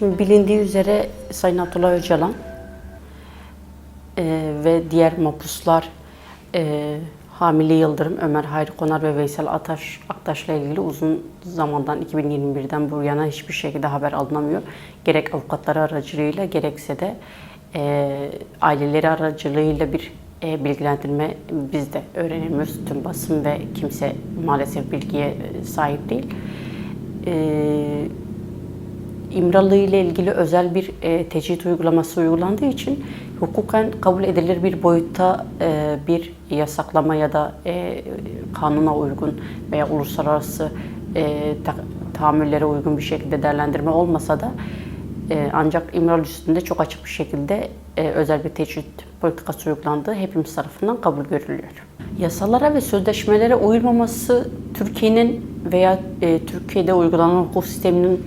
Bilindiği üzere Sayın Abdullah Öcalan e, ve diğer mapuslar e, Hamile Yıldırım, Ömer Hayri Konar ve Veysel Ataş, Aktaş'la ilgili uzun zamandan 2021'den bu yana hiçbir şekilde haber alınamıyor. Gerek avukatları aracılığıyla gerekse de e, aileleri aracılığıyla bir e, bilgilendirme biz de öğrenemiyoruz. Tüm basın ve kimse maalesef bilgiye e, sahip değil. E, İmralı ile ilgili özel bir e, tecrit uygulaması uygulandığı için hukuken kabul edilir bir boyutta e, bir yasaklama ya da e, kanuna uygun veya uluslararası e, ta, tahammüllere uygun bir şekilde değerlendirme olmasa da e, ancak İmralı üstünde çok açık bir şekilde e, özel bir tecrit politikası uygulandığı hepimiz tarafından kabul görülüyor. Yasalara ve sözleşmelere uyulmaması Türkiye'nin veya e, Türkiye'de uygulanan hukuk sisteminin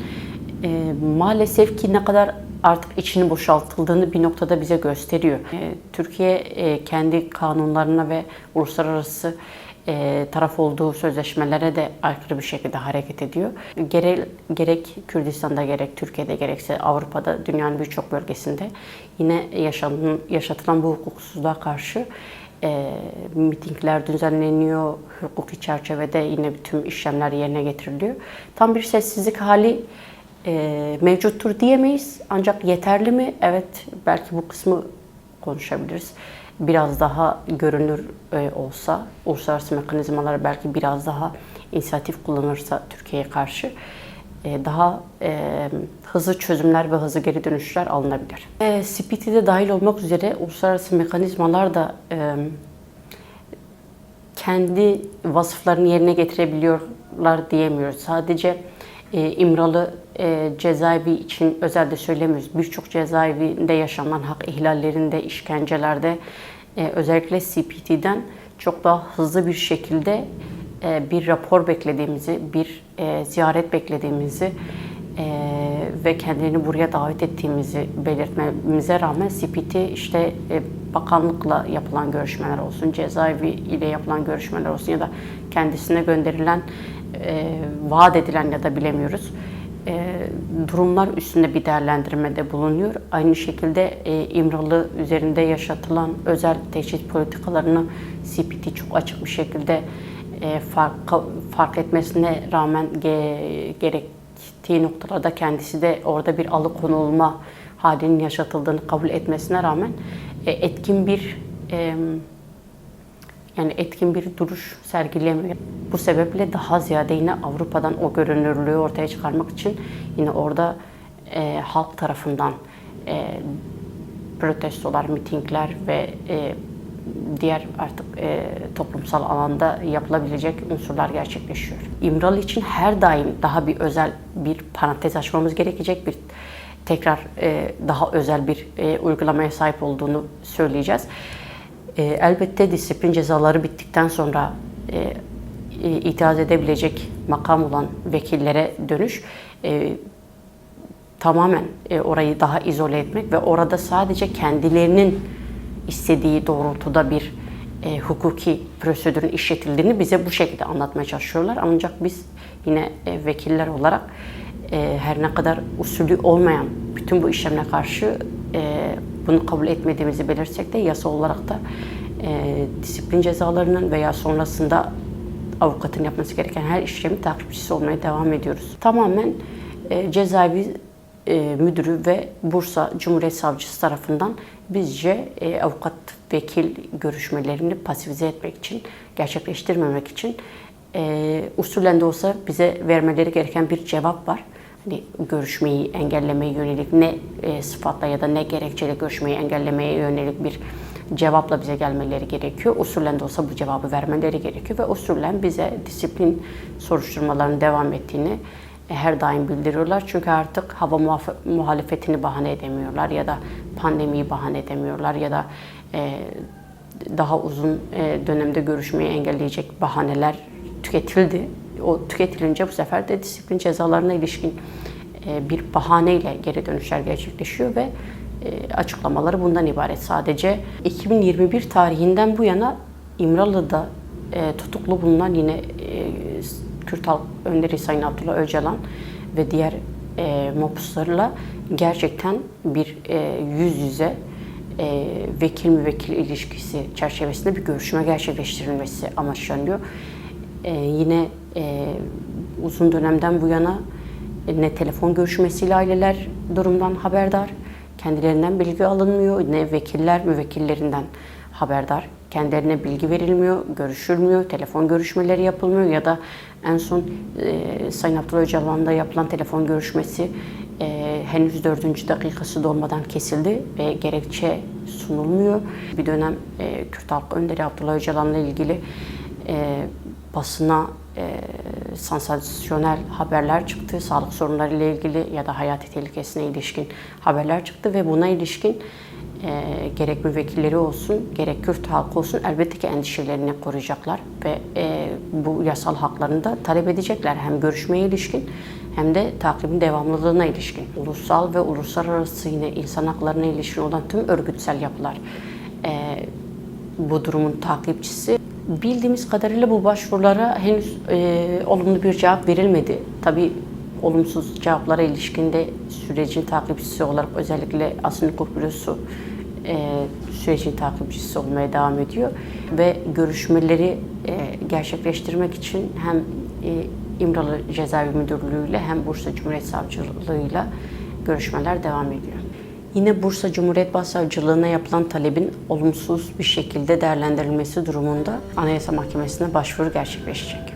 e, maalesef ki ne kadar artık içini boşaltıldığını bir noktada bize gösteriyor. E, Türkiye e, kendi kanunlarına ve uluslararası e, taraf olduğu sözleşmelere de aykırı bir şekilde hareket ediyor. Gerek, gerek Kürdistan'da gerek Türkiye'de gerekse Avrupa'da dünyanın birçok bölgesinde yine yaşanan, yaşatılan bu hukuksuzluğa karşı e, mitingler düzenleniyor, hukuki çerçevede yine tüm işlemler yerine getiriliyor. Tam bir sessizlik hali e, mevcuttur diyemeyiz. Ancak yeterli mi? Evet, belki bu kısmı konuşabiliriz. Biraz daha görünür e, olsa, uluslararası mekanizmalar belki biraz daha inisiyatif kullanırsa Türkiye'ye karşı e, daha e, hızlı çözümler ve hızlı geri dönüşler alınabilir. E, CPT'de dahil olmak üzere uluslararası mekanizmalar da e, kendi vasıflarını yerine getirebiliyorlar diyemiyoruz. Sadece e, İmralı e, cezaevi için özelde söylemiyoruz. Birçok cezaevinde yaşanan hak ihlallerinde, işkencelerde e, özellikle CPT'den çok daha hızlı bir şekilde e, bir rapor beklediğimizi, bir e, ziyaret beklediğimizi e, ve kendilerini buraya davet ettiğimizi belirtmemize rağmen CPT işte e, bakanlıkla yapılan görüşmeler olsun, cezaevi ile yapılan görüşmeler olsun ya da kendisine gönderilen e, vaat edilen ya da bilemiyoruz e, durumlar üstünde bir değerlendirmede bulunuyor. Aynı şekilde e, İmralı üzerinde yaşatılan özel teşhis politikalarını CPT çok açık bir şekilde e, fark, fark etmesine rağmen ge, gerektiği noktalarda kendisi de orada bir alıkonulma halinin yaşatıldığını kabul etmesine rağmen e, etkin bir e, yani etkin bir duruş sergilemiyor. Bu sebeple daha ziyade yine Avrupa'dan o görünürlüğü ortaya çıkarmak için yine orada e, halk tarafından e, protestolar, mitingler ve e, diğer artık e, toplumsal alanda yapılabilecek unsurlar gerçekleşiyor. İmralı için her daim daha bir özel bir parantez açmamız gerekecek bir tekrar e, daha özel bir e, uygulamaya sahip olduğunu söyleyeceğiz. E, elbette disiplin cezaları bittikten sonra e, e, itiraz edebilecek makam olan vekillere dönüş e, tamamen e, orayı daha izole etmek ve orada sadece kendilerinin istediği doğrultuda bir e, hukuki prosedürün işletildiğini bize bu şekilde anlatmaya çalışıyorlar. Ancak biz yine e, vekiller olarak e, her ne kadar usulü olmayan bütün bu işlemle karşı bunu kabul etmediğimizi belirtsek de yasa olarak da e, disiplin cezalarının veya sonrasında avukatın yapması gereken her işlemi takipçisi olmaya devam ediyoruz. Tamamen e, cezaevi e, müdürü ve Bursa Cumhuriyet Savcısı tarafından bizce e, avukat vekil görüşmelerini pasifize etmek için, gerçekleştirmemek için e, usulen de olsa bize vermeleri gereken bir cevap var. Görüşmeyi engellemeye yönelik ne e, sıfatla ya da ne gerekçeyle görüşmeyi engellemeye yönelik bir cevapla bize gelmeleri gerekiyor. Usulen de olsa bu cevabı vermeleri gerekiyor ve usulen bize disiplin soruşturmalarının devam ettiğini e, her daim bildiriyorlar. Çünkü artık hava muhalefetini bahane edemiyorlar ya da pandemiyi bahane edemiyorlar ya da e, daha uzun dönemde görüşmeyi engelleyecek bahaneler tüketildi. O tüketilince bu sefer de disiplin cezalarına ilişkin bir bahaneyle geri dönüşler gerçekleşiyor ve açıklamaları bundan ibaret sadece. 2021 tarihinden bu yana İmralı'da tutuklu bulunan yine Kürt Halk Önderi Sayın Abdullah Öcalan ve diğer e, mopuslarla gerçekten bir e, yüz yüze e, vekil müvekkil ilişkisi çerçevesinde bir görüşme gerçekleştirilmesi amaçlanıyor. E, yine e, uzun dönemden bu yana e, ne telefon görüşmesiyle aileler durumdan haberdar, kendilerinden bilgi alınmıyor, ne vekiller müvekkillerinden haberdar. Kendilerine bilgi verilmiyor, görüşülmüyor, telefon görüşmeleri yapılmıyor ya da en son e, Sayın Abdullah Öcalan'da yapılan telefon görüşmesi e, henüz dördüncü dakikası dolmadan kesildi ve gerekçe sunulmuyor. Bir dönem e, Kürt Halk Önderi Abdullah Öcalan'la ilgili e, basına e, sansasyonel haberler çıktı. Sağlık sorunları ile ilgili ya da hayati tehlikesine ilişkin haberler çıktı ve buna ilişkin e, gerek müvekkilleri olsun, gerek Kürt halkı olsun elbette ki endişelerini koruyacaklar ve e, bu yasal haklarını da talep edecekler. Hem görüşmeye ilişkin hem de takibin devamlılığına ilişkin. Ulusal ve uluslararası yine insan haklarına ilişkin olan tüm örgütsel yapılar e, bu durumun takipçisi. Bildiğimiz kadarıyla bu başvurulara henüz e, olumlu bir cevap verilmedi. Tabii olumsuz cevaplara ilişkinde sürecin takipçisi olarak özellikle Asıl Hukuk Bürosu e, sürecin takipçisi olmaya devam ediyor ve görüşmeleri e, gerçekleştirmek için hem e, İmralı Cezaevi Müdürlüğü ile hem Bursa Cumhuriyet Savcılığı'yla görüşmeler devam ediyor. Yine Bursa Cumhuriyet Başsavcılığına yapılan talebin olumsuz bir şekilde değerlendirilmesi durumunda Anayasa Mahkemesi'ne başvuru gerçekleşecek.